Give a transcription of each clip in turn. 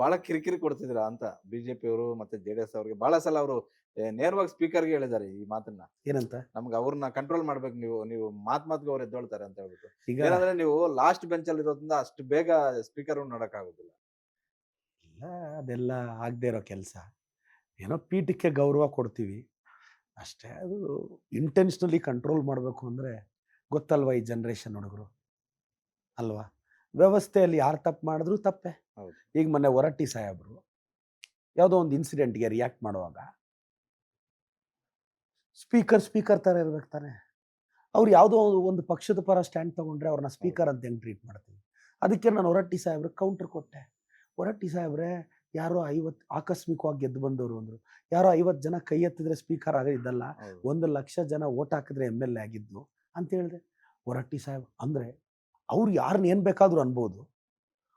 ಬಹಳ ಕಿರಿಕಿರಿ ಕೊಡ್ತಿದ್ರ ಅಂತ ಬಿಜೆಪಿ ಅವರು ಮತ್ತೆ ಜೆಡಿಎಸ್ ಅವ್ರಿಗೆ. ಬಹಳ ಸಲ ಅವರು ನೇರವಾಗಿ ಸ್ಪೀಕರ್ಗೆ ಹೇಳಿದ್ದಾರೆ ಈ ಮಾತನ್ನ. ಏನಂತ? ನಮ್ಗೆ ಅವ್ರನ್ನ ಕಂಟ್ರೋಲ್ ಮಾಡ್ಬೇಕು ನೀವು ನೀವು ಮಾತ್ ಮಾತ್ಗೆ ಅವ್ರು ಎದ್ದೊಳ್ತಾರೆ ಅಂತ ಹೇಳ್ಬಿಟ್ಟು. ಈಗ ಏನಂದ್ರೆ ನೀವು ಲಾಸ್ಟ್ ಬೆಂಚ್ ಅಲ್ಲಿ ಇರೋದ್ರಿಂದ ಅಷ್ಟು ಬೇಗ ಸ್ಪೀಕರ್ ನೋಡಕ್ ಆಗುದಿಲ್ಲ ಇಲ್ಲ ಅದೆಲ್ಲ ಆಗದೆ ಇರೋ ಕೆಲಸ. ಏನೋ ಪೀಠಕ್ಕೆ ಗೌರವ ಕೊಡ್ತೀವಿ. ಅಷ್ಟೇ ಅದು ಇಂಟೆನ್ಷನಲಿ ಕಂಟ್ರೋಲ್ ಮಾಡಬೇಕು ಅಂದರೆ ಗೊತ್ತಲ್ವಾ ಈ ಜನ್ರೇಷನ್ ಹುಡುಗರು? ಅಲ್ವಾ? ವ್ಯವಸ್ಥೆಯಲ್ಲಿ ಯಾರು ತಪ್ಪು ಮಾಡಿದ್ರು ತಪ್ಪೆ. ಈಗ ಮೊನ್ನೆ ಹೊರಟ್ಟಿ ಸಾಹೇಬರು ಯಾವುದೋ ಒಂದು ಇನ್ಸಿಡೆಂಟ್ಗೆ ರಿಯಾಕ್ಟ್ ಮಾಡುವಾಗ ಸ್ಪೀಕರ್ ಸ್ಪೀಕರ್ ಥರ ಇರ್ಬೇಕು ತಾನೆ. ಅವ್ರು ಯಾವುದೋ ಒಂದು ಪಕ್ಷದ ಪರ ಸ್ಟ್ಯಾಂಡ್ ತಗೊಂಡ್ರೆ ಅವ್ರನ್ನ ಸ್ಪೀಕರ್ ಅಂತ ಹೆಂಗೆ ಟ್ರೀಟ್ ಮಾಡ್ತೀವಿ. ಅದಕ್ಕೆ ನಾನು ಹೊರಟ್ಟಿ ಸಾಹೇಬ್ರು ಕೌಂಟರ್ ಕೊಟ್ಟೆ. ಹೊರಟ್ಟಿ ಸಾಹೇಬ್ರೆ ಯಾರೋ ಐವತ್ತು ಆಕಸ್ಮಿಕವಾಗಿ ಗೆದ್ದು ಬಂದವರು ಅಂದರು. ಯಾರೋ ಐವತ್ತು ಜನ ಕೈ ಎತ್ತಿದ್ರೆ ಸ್ಪೀಕರ್ ಆಗಿದ್ದಲ್ಲ ಇದ್ದಲ್ಲ ಒಂದು ಲಕ್ಷ ಜನ ಓಟ್ ಹಾಕಿದ್ರೆ ಎಂ ಎಲ್ ಎ ಆಗಿದ್ದು ಅಂತ ಹೇಳಿದೆ. ಹೊರಟ್ಟಿ ಸಾಹೇಬ್ ಅಂದರೆ ಅವ್ರು ಯಾರನ್ನ ಏನು ಬೇಕಾದರೂ ಅನ್ಬೋದು.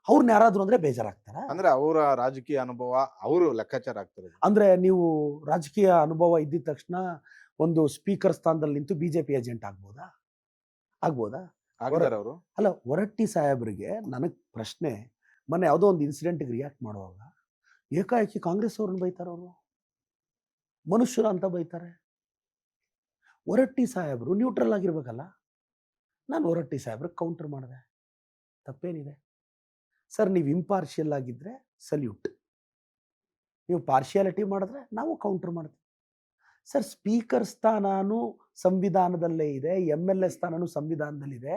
ಅವ್ರನ್ನ ಯಾರಾದ್ರು ಅಂದ್ರೆ ಬೇಜಾರಾಗ್ತಾರ? ಅಂದ್ರೆ ಅವರ ರಾಜಕೀಯ ಅನುಭವ ಅವರು ಲೆಕ್ಕಾಚಾರ ಆಗ್ತಾರೆ ಅಂದ್ರೆ ನೀವು ರಾಜಕೀಯ ಅನುಭವ ಇದ್ದಿದ ತಕ್ಷಣ ಒಂದು ಸ್ಪೀಕರ್ ಸ್ಥಾನದಲ್ಲಿ ನಿಂತು ಬಿಜೆಪಿ ಏಜೆಂಟ್ ಆಗ್ಬೋದಾ? ಆಗ್ಬೋದಾ? ಅವರು. ಅಲ್ಲ ಹೊರಟ್ಟಿ ಸಾಹೇಬ್ರಿಗೆ ನನಗೆ ಪ್ರಶ್ನೆ ಮೊನ್ನೆ ಯಾವುದೋ ಒಂದು ಇನ್ಸಿಡೆಂಟ್ಗೆ ರಿಯಾಕ್ಟ್ ಮಾಡುವಾಗ ಏಕಾಏಕಿ ಕಾಂಗ್ರೆಸ್ ಅವ್ರನ್ನ ಬೈತಾರೆ ಅವರು. ಮನುಷ್ಯರ ಅಂತ ಬೈತಾರೆ. ಹೊರಟ್ಟಿ ಸಾಹೇಬರು ನ್ಯೂಟ್ರಲ್ ಆಗಿರ್ಬೇಕಲ್ಲ. ನಾನು ಹೊರಟ್ಟಿ ಸಾಹೇಬ್ರಿಗೆ ಕೌಂಟರ್ ಮಾಡಿದೆ. ತಪ್ಪೇನಿದೆ. ಸರ್ ನೀವು ಇಂಪಾರ್ಷಿಯಲ್ ಆಗಿದ್ದರೆ ಸಲ್ಯೂಟ್ ನೀವು ಪಾರ್ಶಿಯಾಲಿಟಿ ಮಾಡಿದ್ರೆ ನಾವು ಕೌಂಟರ್ ಮಾಡ್ತೀವಿ. ಸರ್ ಸ್ಪೀಕರ್ ಸ್ಥಾನನೂ ಸಂವಿಧಾನದಲ್ಲೇ ಇದೆ ಎಂ ಎಲ್ ಎ ಸ್ಥಾನನೂ ಸಂವಿಧಾನದಲ್ಲಿದೆ.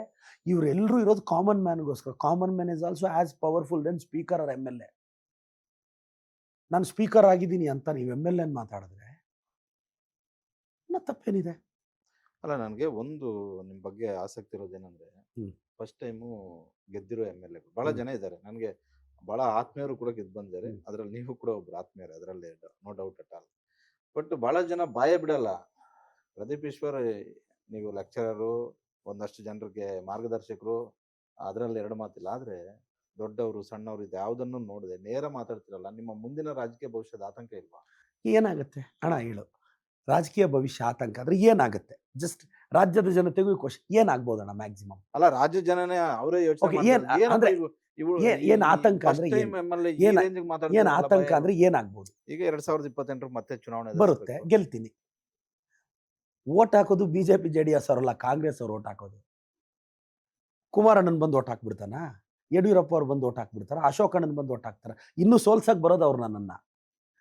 ಇವರೆಲ್ಲರೂ ಇರೋದು common ಮ್ಯಾನ್ಗೋಸ್ಕರ common man is also as powerful then speaker or M L A ನಾನು ಸ್ಪೀಕರ್ ಆಗಿದ್ದೀನಿ ಅಂತ ನೀವು ಎಂ ಎಲ್ ಎನ್ ಮಾತಾಡಿದ್ರೆ ತಪ್ಪೇನಿದೆ. ಅಲ್ಲ ನನಗೆ ಒಂದು ನಿಮ್ಮ ಬಗ್ಗೆ ಆಸಕ್ತಿ ಇರೋದೇನಂದ್ರೆ ಏನಂದ್ರೆ ಫಸ್ಟ್ ಟೈಮು ಗೆದ್ದಿರೋ ಎಂ ಎಲ್ ಎ ಬಹಳ ಜನ ಇದ್ದಾರೆ ನನಗೆ ಬಹಳ ಆತ್ಮೀಯರು ಕೂಡ ಗೆದ್ದು ಬಂದಿದ್ದಾರೆ. ಅದರಲ್ಲಿ ಅದ್ರಲ್ಲಿ ನೀವು ಕೂಡ ಒಬ್ರು ಆತ್ಮೀಯರು ಅದರಲ್ಲಿ no doubt at all but ಬಹಳ ಜನ ಬಾಯ ಬಿಡಲ್ಲ. ಪ್ರದೀಪ್ ಈಶ್ವರ್ ನೀವು ಲೆಕ್ಚರರು ಒಂದಷ್ಟು ಜನರಿಗೆ ಮಾರ್ಗದರ್ಶಕರು ಅದರಲ್ಲಿ ಎರಡು ಮಾತಿಲ್ಲ. ಆದ್ರೆ ದೊಡ್ಡವರು ಸಣ್ಣವರು ಇದು ಯಾವುದನ್ನು ನೋಡದೆ ನೇರ ಮಾತಾಡ್ತಿರಲ್ಲ. ನಿಮ್ಮ ಮುಂದಿನ ರಾಜಕೀಯ ಭವಿಷ್ಯದ ಆತಂಕ ಇಲ್ವಾ? ಏನಾಗುತ್ತೆ? ಹಣ ಹೇಳು. ರಾಜಕೀಯ ಭವಿಷ್ಯ ಆತಂಕ ಆದ್ರೆ ಏನಾಗುತ್ತೆ? ಜಸ್ಟ್ ರಾಜ್ಯದ ಜನತೆಗೂ ಕ್ವಶನ್ ಏನಾಗ್ಬೋದಣ್ಣ ಮ್ಯಾಕ್ಸಿಮಮ್ ಅಲ್ಲ ರಾಜ್ಯ ಜನನೇ ಅವರೇ ಯೋಚನೆ ಏನ್- ಆತಂಕ ಅಂದ್ರೆ ಏನ್? ಆತಂಕ ಅಂದ್ರೆ ಏನಾಗ್ಬೋದು? ಈಗ ಎರಡ್ ಸಾವಿರದ ಇಪ್ಪತ್ತೆಂಟರ ಮತ್ತೆ ಚುನಾವಣೆ ಬರುತ್ತೆ. ಗೆಲ್ತೀನಿ. ಓಟ್ ಹಾಕೋದು ಬಿಜೆಪಿ ಜೆ ಡಿ ಎಸ್ ಅವರಲ್ಲ ಕಾಂಗ್ರೆಸ್ ಅವ್ರು ಓಟ್ ಹಾಕೋದು. ಕುಮಾರಣ್ಣನ್ ಬಂದು ಓಟ್ ಹಾಕ್ಬಿಡ್ತಾನ? ಯಡಿಯೂರಪ್ಪ ಅವ್ರು ಬಂದು ಓಟ್ ಹಾಕ್ಬಿಡ್ತಾರ? ಅಶೋಕ್ ಅಣ್ಣನ್ ಬಂದು ಓಟ್ ಹಾಕ್ತಾರ? ಇನ್ನು ಸೋಲ್ಸಕ್ ಬರೋದು ಅವ್ರು ನನ್ನನ್ನ.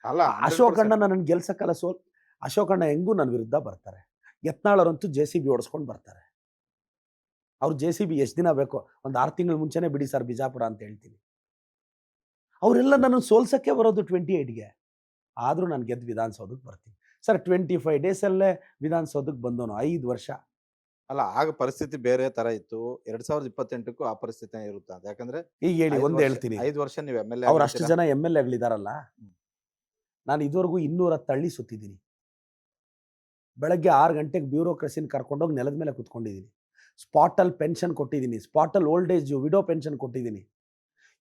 ಅಲ್ಲ ಅಶೋಕ್ ಅಣ್ಣ ನನ್ನ ಗೆಲ್ಸಕ್ಕಲ್ಲ ಸೋಲ್ ಅಶೋಕ್ ಅಣ್ಣ ಹೆಂಗೂ ನನ್ನ ವಿರುದ್ಧ ಬರ್ತಾರೆ. ಯತ್ನಾಳರಂತೂ ಜೆ ಸಿ ಬಿ ಓಡಿಸ್ಕೊಂಡು ಬರ್ತಾರೆ. ಅವ್ರು ಜೆ ಸಿ ಬಿ ಎಷ್ಟು ದಿನ ಬೇಕು ಒಂದು ಆರು ತಿಂಗಳ ಮುಂಚೆನೆ ಬಿಡಿ ಸರ್ ಬಿಜಾಪುರ ಅಂತ ಹೇಳ್ತೀನಿ. ಅವರೆಲ್ಲ ನನ್ನ ಸೋಲ್ಸಕ್ಕೆ ಬರೋದು ಟ್ವೆಂಟಿ ಏಯ್ಟ್ಗೆ. ಆದರೂ ನಾನು ಗೆದ್ದು ವಿಧಾನಸೌಧಕ್ಕೆ ಬರ್ತೀನಿ. ಸರ್ ಟ್ವೆಂಟಿ ಫೈವ್ ಡೇಸಲ್ಲೇ ವಿಧಾನಸೌಧಕ್ಕೆ ಬಂದವನು ಐದು ವರ್ಷ. ಅಲ್ಲ ಆಗ ಪರಿಸ್ಥಿತಿ ಬೇರೆ ತರ ಇತ್ತು. ಎರಡ್ ಸಾವಿರದ ಇಪ್ಪತ್ತೆಂಟಕ್ಕೂ ಆ ಪರಿಸ್ಥಿತಿ ಇರುತ್ತೆ ಅಂತ ಯಾಕಂದ್ರೆ ಈಗ ಹೇಳಿ ಐದು ಒಂದು ವರ್ಷ- ಹೇಳ್ತೀನಿ. ಐದು ವರ್ಷ ನೀವು ಎಂ ಎಲ್ ಅವ್ರು ಅಷ್ಟು ಜನ ಎಂ ಎಲ್ ಎಗಳಿದಾರಲ್ಲ. ನಾನು ಇದುವರೆಗೂ ಇನ್ನೂರ ತಳ್ಳಿ ಸುತ್ತಿದ್ದೀನಿ. ಬೆಳಗ್ಗೆ ಆರು ಗಂಟೆಗೆ ಬ್ಯೂರೋಕ್ರಸಿನ ಕರ್ಕೊಂಡೋಗಿ ನೆಲದ ಮೇಲೆ ಕುತ್ಕೊಂಡಿದ್ದೀನಿ. ಸ್ಪಾಟಲ್ ಪೆನ್ಷನ್ ಕೊಟ್ಟಿದ್ದೀನಿ. ಸ್ಪಾಟಲ್ ಓಲ್ಡ್ ಏಜ್ ವಿಡೋ ಪೆನ್ಷನ್ ಕೊಟ್ಟಿದ್ದೀನಿ.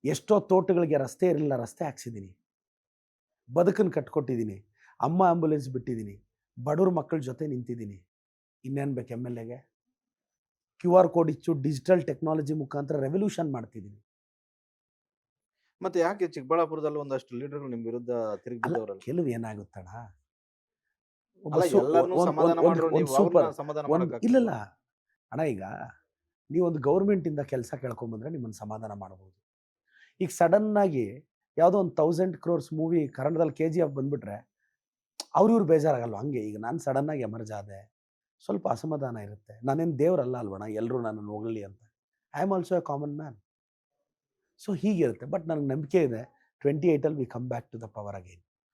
ಎಷ್ಟೋ ತೋಟಗಳಿಗೆ ರಸ್ತೆ ಇರಲಿಲ್ಲ ರಸ್ತೆ ಹಾಕ್ಸಿದ್ದೀನಿ. ಬದುಕನ್ನು ಕಟ್ಕೊಟ್ಟಿದ್ದೀನಿ. ಅಮ್ಮ ಆ್ಯಂಬುಲೆನ್ಸ್ ಬಿಟ್ಟಿದ್ದೀನಿ. ಬಡವ್ರ ಮಕ್ಕಳ ಜೊತೆ ನಿಂತಿದ್ದೀನಿ. ಇನ್ನೇನು ಬೇಕು ಎಂ ಎಲ್ ಎಗೆ? ಕ್ಯೂ ಆರ್ ಕೋಡ್ ಇಚ್ಚು ಡಿಜಿಟಲ್ ಟೆಕ್ನಾಲಜಿ ಮುಖಾಂತರ ರೆವಲ್ಯೂಷನ್ ಮಾಡ್ತಿದ್ದೀನಿ. ಮತ್ತೆ ಯಾಕೆ ಚಿಕ್ಕಬಳ್ಳಾಪುರದಲ್ಲಿ ಒಂದಷ್ಟು ಲೀಡರ್ಗಳು ನಿಮ್ಮ ವಿರುದ್ಧ ತಿರುಗಿ ಕೆಲವು ಏನಾಗುತ್ತಣ ಇಲ್ಲಲ್ಲ. ಅಣ್ಣ ಈಗ ನೀವೊಂದು ಗೌರ್ಮೆಂಟಿಂದ ಕೆಲಸ ಕೇಳ್ಕೊಂಬಂದ್ರೆ ನಿಮ್ಮನ್ನು ಸಮಾಧಾನ ಮಾಡ್ಬೋದು. ಈಗ ಸಡನ್ ಆಗಿ ಯಾವುದೋ ಒಂದು ತೌಸಂಡ್ ಕ್ರೋರ್ಸ್ ಮೂವಿ ಕನ್ನಡದಲ್ಲಿ ಕೆ ಜಿ ಎಫ್ ಬಂದ್ಬಿಟ್ರೆ ಅವ್ರಿವ್ರು ಬೇಜಾರಾಗಲ್ವ? ಹಂಗೆ ಈಗ ನಾನು ಸಡನ್ ಆಗಿ ಎಮರ್ಜ್ ಆದೆ. ಸ್ವಲ್ಪ ಅಸಮಾಧಾನ ಇರುತ್ತೆ. ನಾನೇನು ದೇವರಲ್ಲ ಅಲ್ವಣ ಎಲ್ಲರೂ ನನ್ನನ್ನು ಹೋಗಲಿ ಅಂತ. I am also a common man so ಹೀಗಿರುತ್ತೆ. But ನನಗೆ ನಂಬಿಕೆ ಇದೆ. Twenty ಏಯ್ಟಲ್ಲಿ we come back to the power again